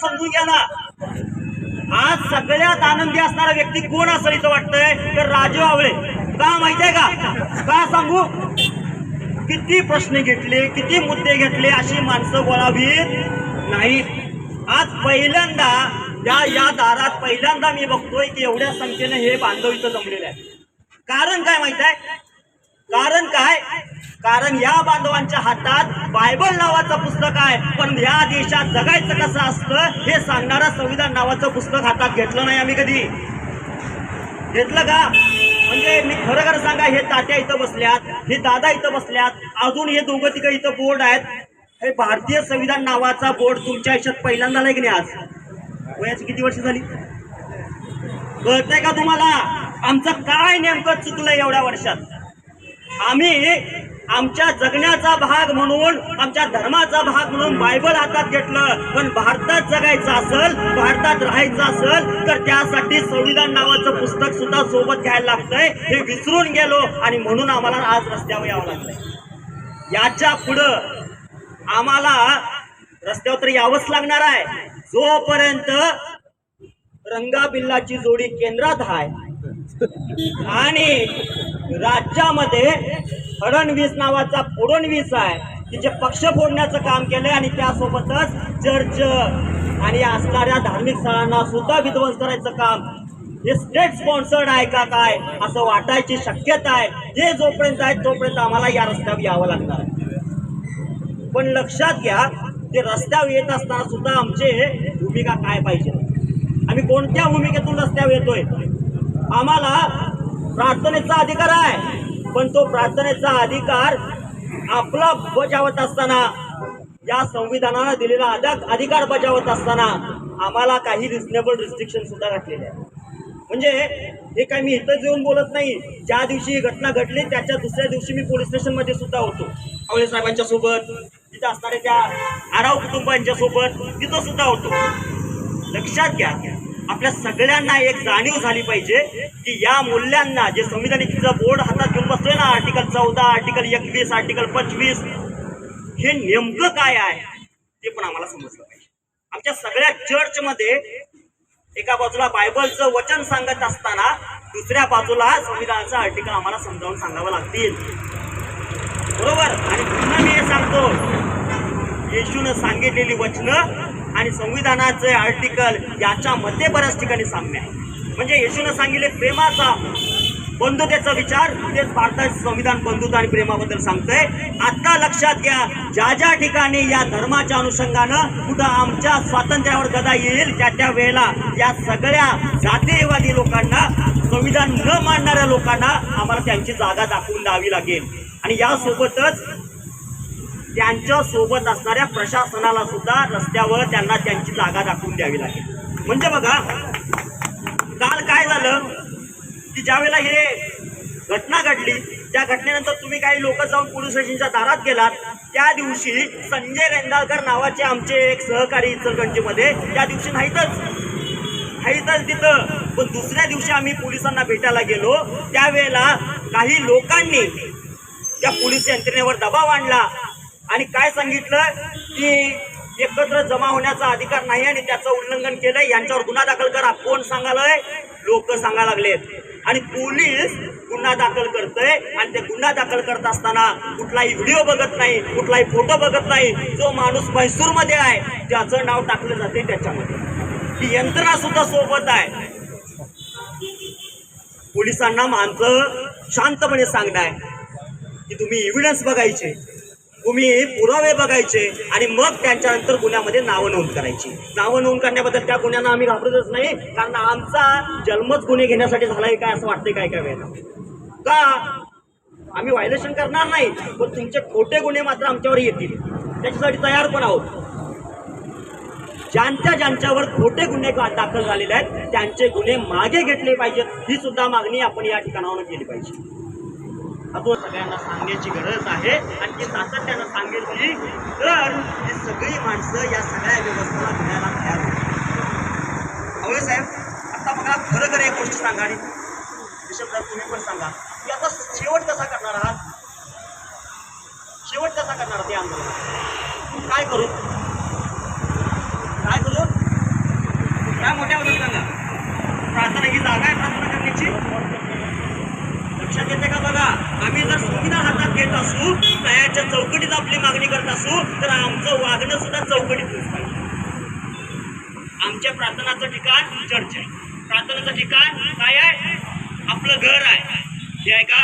समजून घ्या ना. आज सगळ्यात आनंदी असणारा व्यक्ती कोण असं इथं वाटतंय? तर राजू आवळे. का माहितीये का? का सांगू? किती प्रश्न घेतले किती मुद्दे घेतले अशी माणसं बोलावीत नाहीत. आज पहिल्यांदा या या दारात पहिल्यांदा मी बघतोय की एवढ्या संख्येने हे बांधव इथं जमलेले आहे कारण काय माहीत आहे कारण काय? कारण या बांधवांच्या हातात बायबल नावाचं पुस्तक आहे. पण या देशात जगायचं कसं असतं हे सांगणारं संविधान नावाचं पुस्तक हातात घेतलं नाही आम्ही कधी. घेतलं का? म्हणजे मी खरं खरं सांगा हे तात्या इथं बसल्यात हे दादा इथं बसल्यात अजून हे दोघं तिघं इथं बोर्ड आहेत. हे भारतीय संविधान नावाचा बोर्ड तुमच्या आयुष्यात पहिल्यांदा नाही की नाही आज? वयाची किती वर्ष झाली? कळतंय का तुम्हाला? आमचं काय नेमकं चुकलं एवढ्या वर्षात? आम्ही आमच्या जगण्याचा भाग म्हणून आमच्या धर्माचा भाग म्हणून बायबल हातात घेतलं. पण भारतात जगायचं असेल भारतात राहायचं असेल तर त्यासाठी संविधान नावाचं पुस्तक सुद्धा सोबत घ्यायला लागतंय. हे विसरून गेलो आणि म्हणून आम्हाला आज रस्त्यावर यावं लागलंय याच्या पुढं आम्हाला रस्त्यावर तर यावंच लागणार आहे. जोपर्यंत रंगाबिल्लाची जोडी केंद्रात आहे आणि राज्यामध्ये फडणवीस नावाचा फोडणवीस आहे. तिचे पक्ष फोडण्याचं काम केलंय आणि त्यासोबतच चर्च आणि असणाऱ्या धार्मिक स्थळांना सुद्धा विध्वंस करायचं काम. हे स्टेट स्पॉन्सर्ड आहे का काय असं वाटायची शक्यता आहे. हे जोपर्यंत आहे तोपर्यंत आम्हाला या रस्त्यावर यावं लागणार आहे. पण लक्षात घ्या ते रस्त्यावर येत असताना सुद्धा आमचे भूमिका काय पाहिजे? आम्ही कोणत्या भूमिकेतून रस्त्यावर येतोय? आम्हाला प्रार्थनेचा अधिकार आहे. पण तो प्रार्थनेचा अधिकार आपला बजावत असताना या संविधानानं दिलेला अदा- अधिकार बजावत असताना आम्हाला काही रिझनेबल रिस्ट्रिक्शन सुद्धा घातलेले आहे म्हणजे हे काय मी इथंच येऊन बोलत नाही. ज्या दिवशी ही घटना घडली त्याच्या दुसऱ्या दिवशी मी पोलीस स्टेशनमध्ये सुद्धा होतो. आवळे साहेबांच्या सोबत तिथं असणाऱ्या त्या आराव कुटुंबांच्या सोबत तिथं सुद्धा होतो. लक्षात घ्या. आपल्या सगळ्यांना एक जाणीव झाली पाहिजे की या मूल्यांना जे संविधानिकचा बोर्ड हातात घेऊन बसतोय ना आर्टिकल चौदा आर्टिकल एकवीस आर्टिकल पंचवीस हे नेमकं काय आहे? ते पण आम्हाला समजलं पाहिजे. आमच्या सगळ्या चर्चमध्ये एका बाजूला बायबलचं वचन सांगत असताना दुसऱ्या बाजूला संविधानाचं आर्टिकल आम्हाला समजावून सांगावं लागतील. बरोबर? आणि पुन्हा मी हे सांगतो. येशून सांगितलेली वचनं आणि संविधानाचे आर्टिकल याच्यामध्ये बऱ्याच ठिकाणी साम्य आहे. म्हणजे येशूनं सांगितले प्रेमाचा बंधुतेचा विचार तेच भारताचे संविधान बंधुता आणि प्रेमाबद्दल सांगतंय. आता लक्षात घ्या ज्या ज्या ठिकाणी या धर्माच्या अनुषंगानं कुठं आमच्या स्वातंत्र्यावर गदा येईल त्या त्या वेळेला या सगळ्या जातीयवादी लोकांना संविधान न मानणाऱ्या लोकांना आम्हाला त्यांची जागा दाखवून द्यावी लागेल. आणि यासोबतच त्यांच्यासोबत असणाऱ्या प्रशासनाला सुद्धा रस्त्यावर त्यांना त्यांची जागा दाखवून द्यावी लागेल. म्हणजे बघा काल काय झालं? की ज्यावेळेला हे घटना घडली त्या घटनेनंतर तुम्ही काही लोक जाऊन पोलीस स्टेशनच्या दारात गेलात. त्या दिवशी संजय रेंदाळकर नावाचे आमचे एक सहकारी इचलगंजीमध्ये त्या दिवशी नाहीतच. नाहीतच तिथं. पण दुसऱ्या दिवशी आम्ही पोलिसांना भेटायला गेलो. त्यावेळेला काही लोकांनी त्या पोलीस यंत्रणेवर दबाव आणला. आणि काय सांगितलं? की एकत्र जमा होण्याचा अधिकार नाही आणि त्याचं उल्लंघन केलंय. यांच्यावर गुन्हा दाखल करा. कोण सांगायलाय लोक सांगा लागलेत. आणि पोलीस गुन्हा दाखल करतय. आणि ते गुन्हा दाखल करत असताना कुठलाही व्हिडिओ बघत नाही कुठलाही फोटो बघत नाही. जो माणूस म्हैसूरमध्ये आहे ज्याचं नाव टाकलं जाते त्याच्यामध्ये. ही यंत्रणा सुद्धा सोबत आहे. पोलिसांना आमचं शांतपणे सांगणार की तुम्ही एव्हिडन्स बघायचे. तुम्ही पुरावे बघायचे आणि मग त्यांच्यानंतर गुन्ह्यामध्ये नावं नोंद करायची. नावं नोंद करण्याबद्दल त्या गुन्ह्यांना आम्ही घाबरतच नाही कारण आमचा जन्मच गुन्हे घेण्यासाठी झालाय काय असं वाटतंय काय काय वेळेला. का? आम्ही व्हायलेशन करणार नाही पण तुमचे खोटे गुन्हे मात्र आमच्यावर येतील. त्याच्यासाठी तयार पण आहोत. ज्यांच्या ज्यांच्यावर खोटे गुन्हे दाखल झालेले आहेत त्यांचे गुन्हे मागे घेतले पाहिजेत ही सुद्धा मागणी आपण या ठिकाणावर केली पाहिजे. आपण सगळ्यांना सांगण्याची गरज आहे. आणि ती सातत्यानं सांगितली तर ही सगळी माणसं या सगळ्या व्यवस्थेला घेण्याला तयार होतील साहेब आता बघा खरं खरं एक गोष्ट सांगा आणि विषय तुम्ही पण सांगा. की आता शेवट कसा करणार आहात? शेवट कसा करणार ते आंदोलन काय करू चौकटीत आपली मागणी करत असू तर आमचं वागणं सुद्धा चौकटीत पाहिजे. आमच्या प्रार्थनाचं ठिकाण चर्च आहे. प्रार्थनेचं ठिकाण काय आहे? आपलं घर आहे. हे आहे का?